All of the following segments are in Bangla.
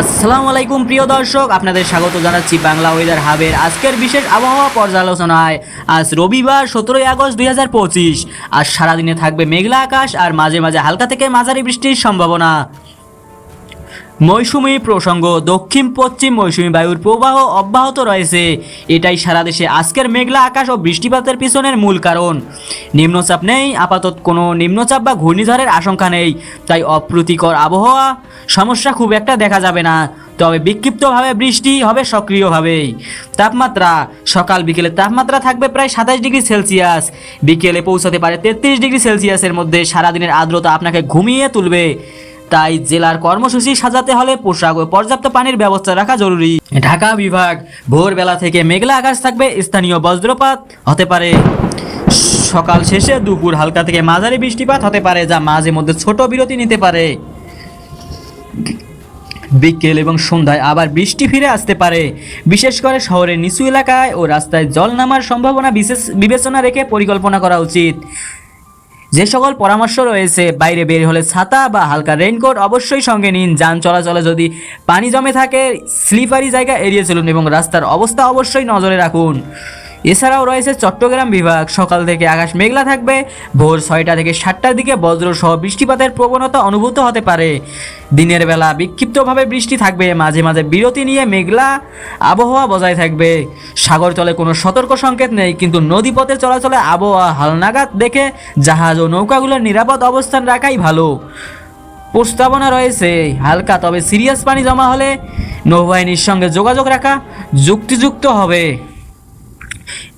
আসসালামু আলাইকুম, প্রিয় দর্শক। আপনাদের স্বাগত জানাচ্ছি বাংলা ওয়েদার হাবের আজকের বিশেষ আবহাওয়া পর্যালোচনায় আজ রবিবার সতেরোই আগস্ট দুই হাজার পঁচিশ। আজ সারাদিনে থাকবে মেঘলা আকাশ আর মাঝে মাঝে হালকা থেকে মাঝারি বৃষ্টির সম্ভাবনা। মৌসুমী প্রসঙ্গ, দক্ষিণ, পশ্চিম মৌসুমী বায়ুর প্রবাহ অব্যাহত রয়েছে। এটাই সারা দেশে আজকের মেঘলা আকাশ ও বৃষ্টিপাতের পিছনের মূল কারণ। নিম্নচাপ নেই, আপাতত কোনো নিম্নচাপ বা ঘূর্ণিঝড়ের আশঙ্কা নেই। তাই অপ্রীতিকর আবহাওয়া সমস্যা খুব একটা দেখা যাবে না। তবে বিক্ষিপ্তভাবে বৃষ্টি হবে সক্রিয়ভাবেই। তাপমাত্রা, সকাল বিকেলে তাপমাত্রা থাকবে প্রায় সাতাশ ডিগ্রি সেলসিয়াস। বিকেলে পৌঁছাতে পারে তেত্রিশ ডিগ্রি সেলসিয়াসের মধ্যে সারাদিনের আর্দ্রতা আপনাকে ঘুমিয়ে তুলবে। তাই জেলার কর্মসূচি সাজাতে হলে পোশাক ও পর্যাপ্ত পানির ব্যবস্থা রাখা জরুরি। ঢাকা বিভাগ ভোরবেলা থেকে মেঘলা আকাশ থাকবে, স্থানীয় বজ্রপাত হতে পারে। সকাল শেষে দুপুর হালকা থেকে মাঝারি বৃষ্টিপাত হতে পারে, যা মাঝে মধ্যে ছোট বিরতি নিতে পারে। বিকেল এবং সন্ধ্যায় আবার বৃষ্টি ফিরে আসতে পারে। বিশেষ করে শহরের নিচু এলাকায় ও রাস্তায় জল নামার সম্ভাবনা বিশেষ বিবেচনা রেখে পরিকল্পনা করা উচিত। যে সকল পরামর্শ রয়েছে, বাইরে বের হলে ছাতা বা হালকা রেইনকোট অবশ্যই সঙ্গে নিন। যান চলাচলে যদি পানি জমে থাকে স্লিপারি জায়গা এড়িয়ে চলুন এবং রাস্তার অবস্থা অবশ্যই নজরে রাখুন। এছাড়াও রয়েছে চট্টগ্রাম বিভাগ। সকাল থেকে আকাশ মেঘলা থাকবে। ভোর ছয়টা থেকে সাতটার দিকে বজ্রসহ বৃষ্টিপাতের প্রবণতা অনুভূত হতে পারে। দিনের বেলা বিক্ষিপ্তভাবে বৃষ্টি থাকবে। মাঝে মাঝে বিরতি নিয়ে মেঘলা আবহাওয়া বজায় থাকবে। সাগরতলে কোনো সতর্ক সংকেত নেই, কিন্তু নদীপথে চলাচলে আবহাওয়া হালনাগাদ দেখে জাহাজ ও নৌকাগুলোর নিরাপদ অবস্থান রাখাই ভালো। প্রস্তাবনা রয়েছে, হালকা তবে সিরিয়াস পানি জমা হলে নৌবাহিনীর সঙ্গে যোগাযোগ রাখা যুক্তিযুক্ত হবে।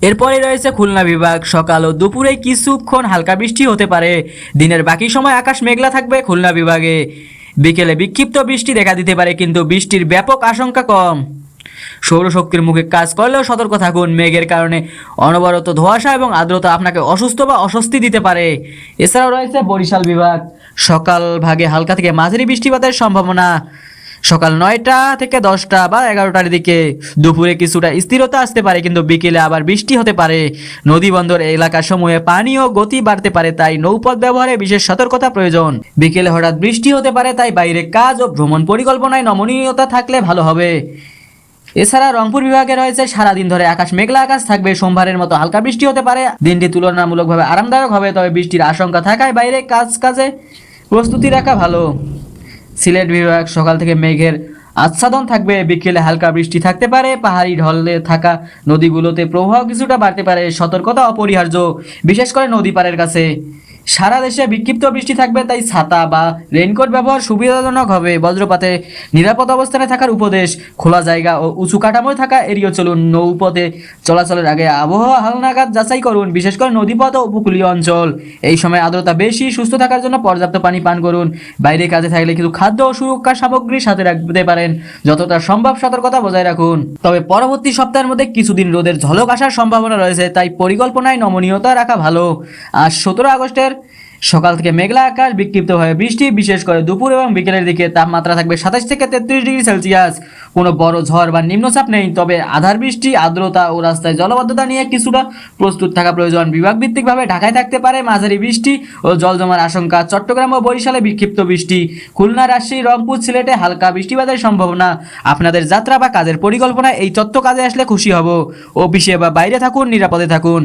এরপরে রয়েছে খুলনা বিভাগ। সকাল ও দুপুরে কিছুক্ষণ হালকা বৃষ্টি হতে পারে। দিনের বাকি সময় আকাশ মেঘলা থাকবে খুলনা বিভাগে। বিকেলে বিক্ষিপ্ত বৃষ্টি দেখা দিতে পারে, কিন্তু বৃষ্টির ব্যাপক আশঙ্কা কম। সৌরশক্তির মুখে কাজ করলেও সতর্ক থাকুন। মেঘের কারণে অনবরত ধোঁয়াশা এবং আর্দ্রতা আপনাকে অসুস্থ বা অস্বস্তি দিতে পারে। এছাড়াও রয়েছে বরিশাল বিভাগ। সকাল ভাগে হালকা থেকে মাঝারি বৃষ্টিপাতের সম্ভাবনা। সকাল নয়টা থেকে দশটা বা এগারোটার দিকে। দুপুরে কিছুটা স্থিরতা আসতে পারে, কিন্তু বিকেলে আবার বৃষ্টি হতে পারে। নদী বন্দর এলাকাসমূহে পানি ও গতি বাড়তে পারে, তাই নৌপথ ব্যবহারে বিশেষ সতর্কতা প্রয়োজন। বিকেলে হঠাৎ বৃষ্টি হতে পারে, তাই বাইরে কাজ ও ভ্রমণ পরিকল্পনায় নমনীয়তা থাকলে ভালো হবে। এছাড়া রংপুর বিভাগে রয়েছে সারাদিন ধরে আকাশ মেঘলা আকাশ, থাকবে সোমবারের মতো হালকা বৃষ্টি হতে পারে। দিনটি তুলনামূলকভাবে আরামদায়ক হবে, তবে বৃষ্টির আশঙ্কা থাকায় বাইরে কাজ কাজে প্রস্তুতি রাখা ভালো। সিলেট বিভাগ, সকাল থেকে মেঘের আচ্ছাদন থাকবে। বিকেলে হালকা বৃষ্টি থাকতে পারে। পাহাড়ি ঢলে থাকা নদীগুলোতে প্রবাহ কিছুটা বাড়তে পারে। সতর্কতা অপরিহার্য। বিশেষ করে নদী পাড়ের কাছে। সারা দেশে বিক্ষিপ্ত বৃষ্টি থাকবে, তাই ছাতা বা রেইনকোট ব্যবহার সুবিধাজনক হবে। বজ্রপাতে নিরাপদ অবস্থানে থাকার উপদেশ, খোলা জায়গা ও উঁচু কাঠামোয় থাকা, এড়িয়ে চলুন নৌপথে। চলাচলের আগে আবহাওয়া হালনাগাদ যাচাই করুন, বিশেষ করে নদীপথ ও উপকূলীয় অঞ্চল। এই সময় আর্দ্রতা বেশি, সুস্থ থাকার জন্য পর্যাপ্ত পানি পান করুন। বাইরে কাজে থাকলে কিছু খাদ্য ও সুরক্ষা সামগ্রী সাথে রাখতে পারেন। যতটা সম্ভব সতর্কতা বজায় রাখুন। তবে পরবর্তী সপ্তাহের মধ্যে কিছুদিন রোদের ঝলক আসার সম্ভাবনা রয়েছে, তাই পরিকল্পনায় নমনীয়তা রাখা ভালো। আর সতেরো আগস্টের সকাল থেকে মেঘলা আকাশ বিক্ষিপ্তভাবে বৃষ্টি, বিশেষ করে দুপুর এবং বিকেলের দিকে তাপমাত্রা থাকবে সাতাশ থেকে তেত্রিশ ডিগ্রি সেলসিয়াস। কোনো বড় ঝড় বা নিম্নচাপ নেই, তবে আধার বৃষ্টি, আর্দ্রতা ও রাস্তায় জলবদ্ধতা নিয়ে কিছুটা প্রস্তুত থাকা প্রয়োজন। বিভাগ ভিত্তিকভাবে ঢাকায় থাকতে পারে মাঝারি বৃষ্টি ও জল জমার আশঙ্কা। চট্টগ্রাম ও বরিশালে বিক্ষিপ্ত বৃষ্টি। খুলনা, রাজশাহী, রংপুর, সিলেটে হালকা বৃষ্টিপাতের সম্ভাবনা। আপনাদের যাত্রা বা কাজের পরিকল্পনা এই তথ্য কাজে আসলে খুশি হব। অফিসে বা বাইরে থাকুন, নিরাপদে থাকুন।